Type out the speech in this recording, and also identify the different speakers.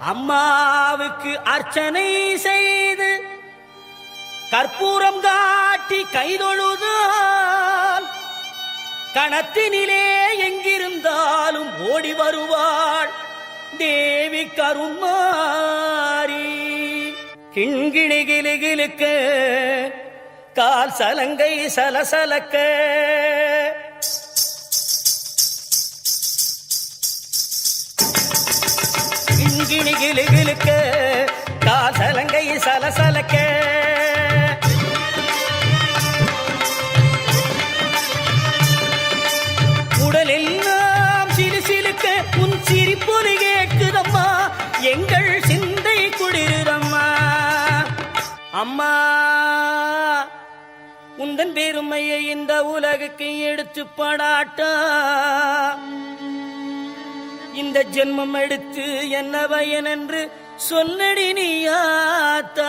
Speaker 1: அம்மாவுக்கு அர்ச்சனை செய்து கற்பூரம் காட்டி கைதொழுதான். கணத்தினிலே எங்கிருந்தாலும் ஓடி வருவாள் தேவி கருமாரி. கிண்கிணி கிளுகிழுக்க கால் சலங்கை சலசலக்க. கிண்கிணி கிளுகிழுக்க கால் சலங்கை சலசலக்க. உடலெல்லாம் சிலு சிலுக்க உன் சிரிப்பொலி கேட்குதம்மா எங்கள் சிந்தை குளிருதம்மா. அம்மா உந்தன் பெருமையை இந்த உலகுக்கு எடுத்து படாட்டா. இந்த ஜென்மம் எடுத்து என்ன பயன் என்று சொன்னடி நீயாத்தா